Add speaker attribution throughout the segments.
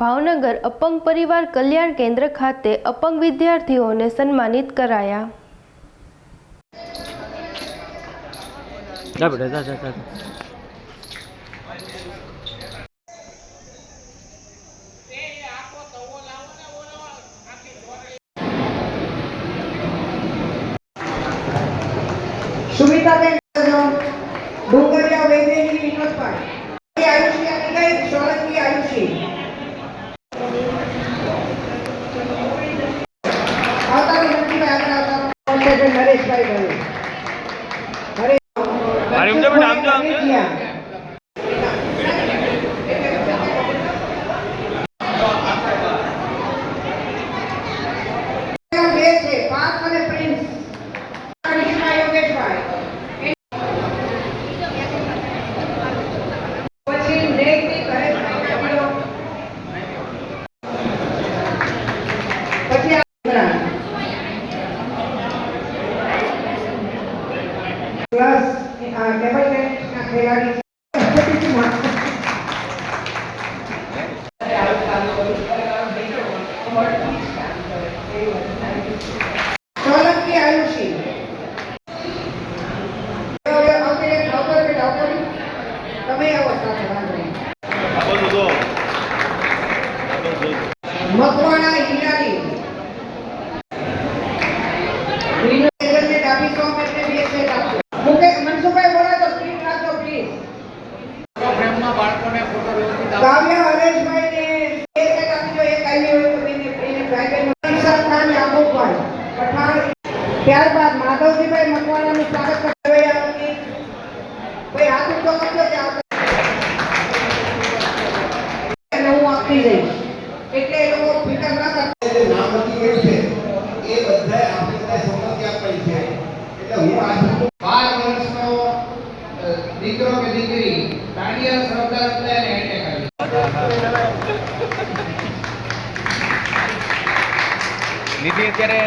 Speaker 1: ભાવનગર અપંગ પરિવાર કલ્યાણ કેન્દ્ર ખાતે અપંગ વિદ્યાર્થીઓને સન્માનિત કરાયા.
Speaker 2: ફાઉન્ડેશન નરેશભાઈ ગયું
Speaker 3: અરે ઊંચો બેટા, આમ જો, આમ જો.
Speaker 2: બે છે પાર્થ અને પ્રિન્સ કૃષ્ણા યોગેશભાઈ પછી નૈતિક હરેશભાઈ કાપડો. પછી આ પ્લસ આ ટેબલ ટેનિસના ખેલાડી સોલંકી આયુષી હવે આવતી એક નોકર કે નોકરી તમે આવો સાથે વાંધો નહીં. મકવાણા હિરાણી વિનોદને ડાબી સોમ એટલે બે સેટ આપજો મુકેશ મનસુખભાઈ બોલો તો સ્ક્રીન રાખજો પ્લીઝ કાવ્ય હરેશભાઈ ને બે સેટ આપજો એક આવી હોય તો બેને બેને ભાઈ બહેન ઈશાન ખાન યાકુબભાઈ પઠાણ ત્યારબાદ માધવજીભાઈ મકવાણાનું સ્વાગત કરવા આવતી ભાઈ હાથ કે આવતા હું આપી જઈશ એટલે એ લોકો ફિકર ના કરતા.
Speaker 4: નામ નથી એવું છે. એ બધાય આપણે બધા સંમતિ આપેલી છે? એટલે હું આ
Speaker 5: બાર વર્ષનો દીકરો કે દીકરી તાળીયા શબ્દ એટલે એને એટેક આવી
Speaker 3: અત્યારે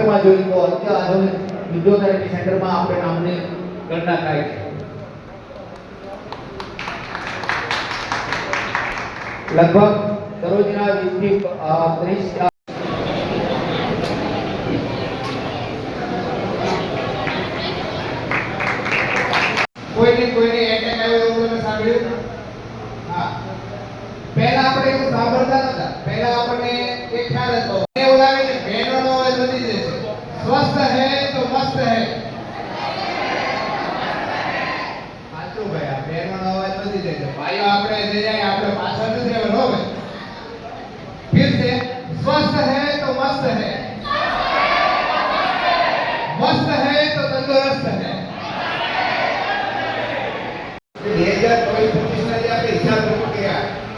Speaker 5: ભાવનગરમાં જોઈ તો અત્ય આધુનિક ફિઝિયોથેરાપી સેન્ટરમાં આપણે નામની ગણના થાય છે. લગભગ દરરોજના વીસથી ત્રીસ કોઈને કોઈને આવ્યો એવું સાંભળ્યું? પહેલા આપણે એવું સાંભળતા નતા. પહેલા આપણને એક ખ્યાલ હતો.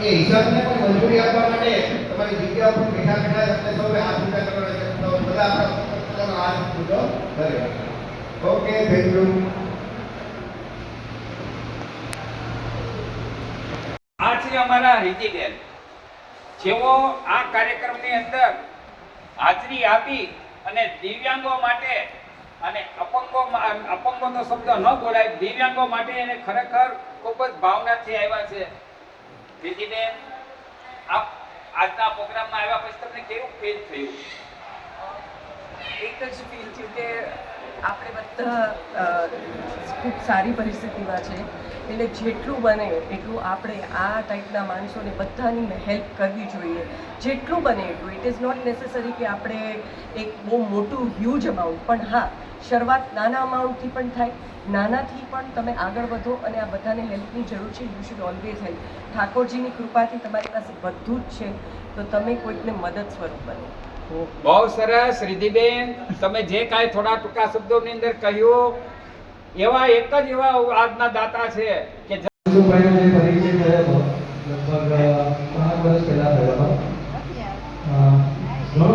Speaker 4: એ હિસાબને પણ મંજૂરી આપવા માટે તમારી જગ્યા ઉપર બેઠા બેઠા તમને સૌએ હાથ ઊંચા કરવાના છે. તો બધા આપણા પોતાનો હાથ ઊંચો ઓકે થેન્ક યુ
Speaker 6: આ છે અમારા રીતિબેન જેઓ આ કાર્યક્રમની અંદર હાજરી આપી અને દિવ્યાંગો માટે અને અપંગો અપંગોનો શબ્દ ન બોલાય, દિવ્યાંગો માટે એને ખરેખર ખૂબ જ ભાવનાથી આવ્યા છે. રીતિબેન આપ આજના પ્રોગ્રામમાં આવ્યા પછી તમને કેવું ફીલ થયું?
Speaker 7: એક જ ફીલ થયું કે આપણે બધા ખૂબ સારી પરિસ્થિતિમાં છે. એટલે જેટલું બને એટલું આપણે આ ટાઈપના માણસોને બધાની હેલ્પ કરવી જોઈએ. જેટલું બને એટલું. ઇટ ઇઝ નોટ નેસેસરી કે આપણે એક બહુ મોટું હ્યુજ અમાઉન્ટ પણ હા, શરૂઆત નાના અમાઉન્ટથી પણ થાય. નાનાથી પણ તમે આગળ વધો અને આ બધાને હેલ્પની જરૂર છે. યુ શુડ ઓલવેઝ હેલ્પ ઠાકોરજીની કૃપાથી તમારી પાસે બધું જ છે. તો તમે કોઈકને મદદ સ્વરૂપ બનો.
Speaker 6: બહુ સરસ રિધિબેન તમે જે કાંઈ થોડા ટૂંકા શબ્દોની અંદર કહ્યું, એવા એક જ એવા આજના દાતા છે કે
Speaker 8: હતો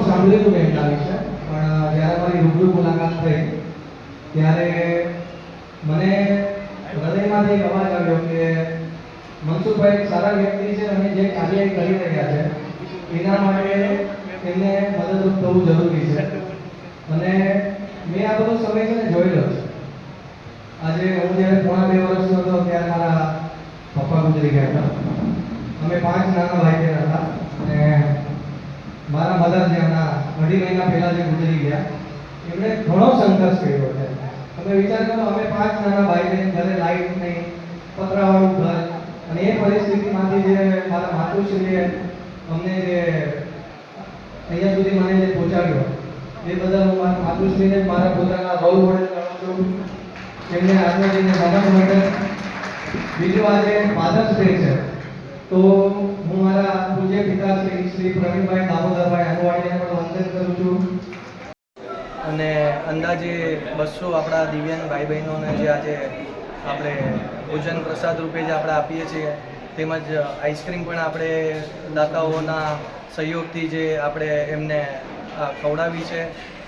Speaker 8: સાંભળ્યું હતું એમના વિશે, પણ જ્યારે મારી રૂબરૂ મુલાકાત થઈ, ત્યારે મને હૃદયમાંથી અવાજ આવ્યો કે મનસુખભાઈ સારા વ્યક્તિ છે અને જે કાર્ય કરી રહ્યા છે, એના માટે એમને મદદરૂપ થવું જરૂરી છે. અને મેં આ બધો સમય છે ને જોયેલો આજે હું જ્યારે પોણા બે વર્ષનો હતો ત્યારે મારા પપ્પા ગુજરી ગયા હતા. અમે પાંચ નાના ભાઈ બહેન હતા અને મારા મધર જે હમણાં અઢી મહિના પહેલા જે ગુજરી ગયા, એમણે ઘણો સંઘર્ષ કર્યો છે તમે વિચાર કરો, અમે પાંચ નાના ભાઈ બહેન, ઘરે લાઈટ નહીં, પતરાવાળું ઘર અને એ પરિસ્થિતિમાંથી જે મારા માતુશ્રીએ અમને જે અહીંયા સુધી મને પહોંચાડ્યો, એ બધા હું મારા માતુશ્રીને, મારા પોતાના રોલ મોડેલ ગણું છું. એમને આજના દિને નમન માટે બીજું આજે ફાધર્સ ડે છે. તો હું મારા પૂજ્ય પિતા શ્રી શ્રી પ્રવીણભાઈ દામોદરભાઈ અનુવાણીને પણ વંદન કરું છું.
Speaker 9: અને અંદાજે બસો આપણા દિવ્યાંગ ભાઈ બહેનોને જે આજે આપણે ભોજન પ્રસાદ રૂપે જે આપણે આપીએ છીએ, તેમજ આઈસ્ક્રીમ પણ આપણે દાતાઓના સહયોગથી જે આપણે એમને ખવડાવી છે,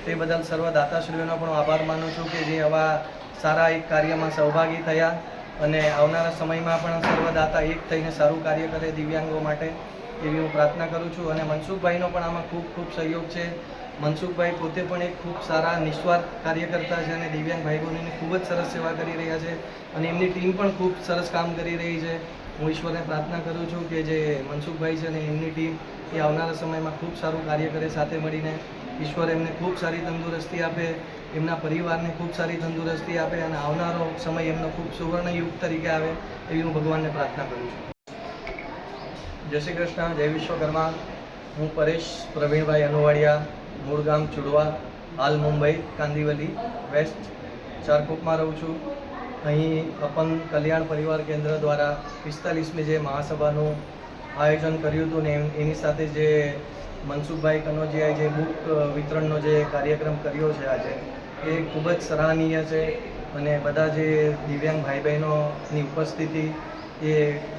Speaker 9: તે બદલ સર્વ દાતાશ્રીઓનો પણ આભાર માનું છું કે જે આવા સારા એક કાર્યમાં સહભાગી થયા અને આવનારા સમયમાં પણ સર્વ દાતા એક થઈને સારું કાર્ય કરે દિવ્યાંગો માટે એવી હું પ્રાર્થના કરું છું. અને મનસુખભાઈનો પણ આમાં ખૂબ ખૂબ સહયોગ છે. મનસુખભાઈ પોતે પણ એક ખૂબ સારા, નિસ્વાર્થ કાર્યકર્તા છે અને દિવ્યાંગ ભાઈ બહેનોની ખૂબ જ સરસ સેવા કરી રહ્યા છે અને એમની ટીમ પણ ખૂબ સરસ કામ કરી રહી છે. હું ઈશ્વરને પ્રાર્થના કરું છું કે જે મનસુખભાઈ છે અને એમની ટીમ એ આવનારા સમયમાં ખૂબ સારું કાર્ય કરે સાથે મળીને ઈશ્વર એમને ખૂબ સારી તંદુરસ્તી આપે, એમના પરિવારને ખૂબ સારી તંદુરસ્તી આપે અને આવનારો સમય એમનો ખૂબ સુવર્ણ તરીકે આવે એવી હું ભગવાનને પ્રાર્થના કરું છું. જય શ્રી કૃષ્ણ, જય વિશ્વકર્મા. હું પરેશ પ્રવીણભાઈ અનુવાડિયા મૂળ ગામ ચુડવા, હાલ મુંબઈ, કાંદીવલી, વેસ્ટ, ચારકોપમાં રહું છું. અહીં અપંગ કલ્યાણ પરિવાર કેન્દ્ર દ્વારા પિસ્તાલીસમી જે મહાસભાનું આયોજન કર્યું હતું ને એની સાથે જે મનસુખભાઈ કનોજીયાએ જે બુક વિતરણનો જે કાર્યક્રમ કર્યો છે આજે, એ ખૂબ જ સરાહનીય છે અને બધા જે દિવ્યાંગ ભાઈ બહેનોની ઉપસ્થિતિ એ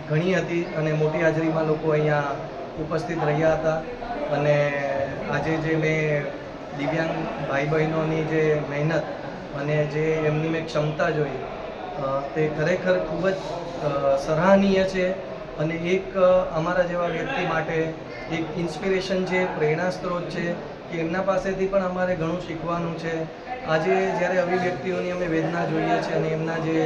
Speaker 9: ઘણી હતી અને મોટી હાજરીમાં લોકો અહીંયા ઉપસ્થિત રહ્યા હતા અને આજે જે મેં દિવ્યાંગ ભાઈ બહેનોની જે મહેનત અને જે એમની મેં ક્ષમતા જોઈ તે ખરેખર ખૂબ જ સરાહનીય છે અને એક અમારા જેવા વ્યક્તિ માટે એક ઇન્સ્પિરેશન છે પ્રેરણા સ્ત્રોત છે કે એમના પાસેથી પણ અમારે ઘણું શીખવાનું છે. આજે જ્યારે અભિવ્યક્તિઓની અમે વેદના જોઈએ છે અને એમના જે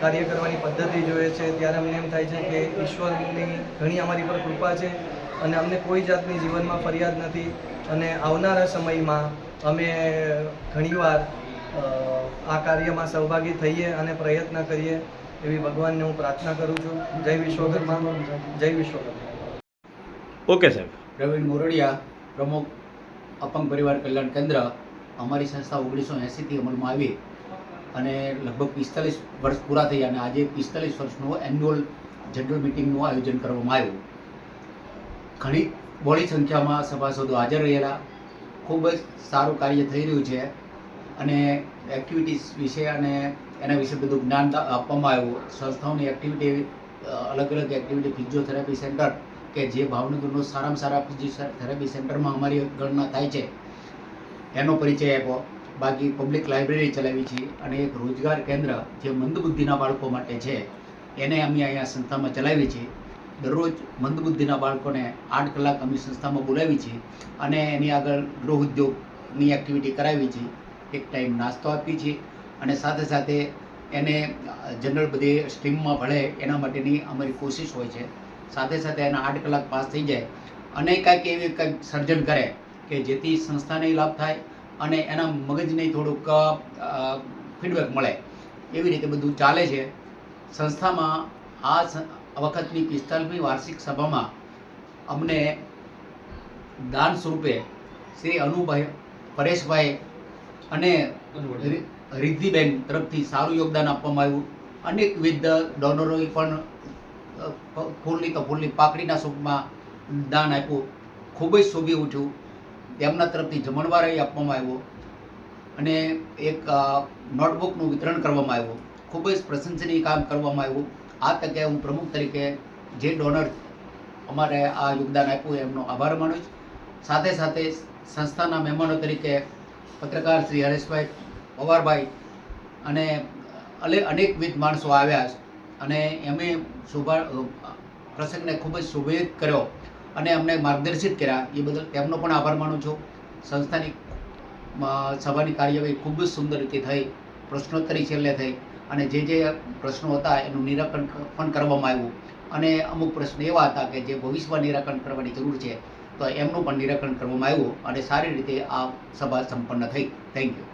Speaker 9: કાર્ય કરવાની પદ્ધતિ જોઈએ છે, ત્યારે અમને એમ થાય છે કે ઈશ્વરની ઘણી અમારી પર કૃપા છે અને અમને કોઈ જાતની જીવનમાં ફરિયાદ નથી. અને આવનારા સમયમાં અમે ઘણીવાર આ કાર્યમાં સહભાગી થઈએ અને પ્રયત્ન કરીએ એવી ભગવાનને હું પ્રાર્થના કરું છું. જય વિશ્વકર્મા. જય વિશ્વકર્મા.
Speaker 3: ઓકે સાહેબ.
Speaker 10: પ્રવીણ મોરડિયા પ્રમુખ અપંગ પરિવાર કલ્યાણ કેન્દ્ર અમારી સંસ્થા ઓગણીસો એંસીથી અમલમાં આવી અને લગભગ પિસ્તાલીસ વર્ષ પૂરા થયા અને આજે પિસ્તાલીસ વર્ષનું એન્યુઅલ જનરલ મિટિંગનું આયોજન કરવામાં આવ્યું. ઘણી બહોળી સંખ્યામાં સભાસદો હાજર રહેલા. ખૂબ જ સારું કાર્ય થઈ રહ્યું છે. અને એક્ટિવિટીઝ વિશે અને એના વિશે બધું જ્ઞાન આપવામાં આવ્યું. સંસ્થાઓની એક્ટિવિટી અલગ અલગ એક્ટિવિટી ફિઝિયોથેરાપી સેન્ટર કે જે ભાવનગરનું સારામાં સારા ફિઝિયોથેરાપી સેન્ટરમાં અમારી ગણના થાય છે. એનો પરિચય આપ્યો. બાકી પબ્લિક લાઇબ્રેરી ચલાવી છે અને એક રોજગાર કેન્દ્ર જે મંદબુદ્ધિના બાળકો માટે છે, એને અમે અહીંયા સંસ્થામાં ચલાવી છે દરરોજ મંદબુદ્ધિના બાળકોને આઠ કલાક અમે સંસ્થામાં બોલાવી છે અને એની આગળ ગૃહ ઉદ્યોગની એક્ટિવિટી કરાવી છે એક ટાઈમ નાસ્તો આપીએ છીએ અને સાથે સાથે એને જનરલ બધી સ્ટ્રીમમાં ભળે એના માટેની અમારી કોશિશ હોય છે. સાથે સાથે એના આઠ કલાક પાસ થઈ જાય અને કાંઈક એવી કંઈક સર્જન કરે કે જેથી સંસ્થાને લાભ થાય અને એના મગજને થોડુંક ફીડબેક મળે. એવી રીતે બધું ચાલે છે. સંસ્થામાં આ વખતની પિસ્તાલીસમી વાર્ષિક સભામાં અમને દાન સ્વરૂપે શ્રી અનુભાઈ પરેશભાઈ અને રિદ્ધિબેન તરફથી સારું યોગદાન આપવામાં આવ્યું. અનેકવિધ ડોનરોએ પણ ફૂલની તો ફૂલની પાકડીના સ્વરૂપમાં દાન આપ્યું. ખૂબ જ શોભી ઉઠ્યું તેમના તરફથી જમણવારે આપવામાં આવ્યો. અને એક નોટબુકનું વિતરણ કરવામાં આવ્યું. ખૂબ જ પ્રશંસનીય કામ કરવામાં આવ્યું. આ તકે હું પ્રમુખ તરીકે જે ડોનર અમારે આ યોગદાન આપ્યું, એમનો આભાર માનું છું. સાથે સાથે સંસ્થાના મહેમાનો તરીકે પત્રકાર શ્રી હરેશભાઈ પવારભાઈ અને અલે અનેકવિધ માણસો આવ્યા અને એમે શુભા પ્રસંગને ખૂબ જ શુભેત કર્યો અને અમને માર્ગદર્શિત કર્યા. એ બદલ તેમનો પણ આભાર માનું છું. સંસ્થાની સભાની કાર્યવાહી ખૂબ જ સુંદર રીતે થઈ. પ્રશ્નોત્તરી છેલ્લે થઈ. અને જે જે પ્રશ્નો હતા એનું નિરાકરણ પણ કરવામાં આવ્યું. અને અમુક પ્રશ્ન એવા હતા કે જે ભવિષ્યમાં નિરાકરણ કરવાની જરૂર છે. તો એમનું પણ નિરાકરણ કરવામાં આવ્યું અને સારી રીતે આ સભા સંપન્ન થઈ. Thank you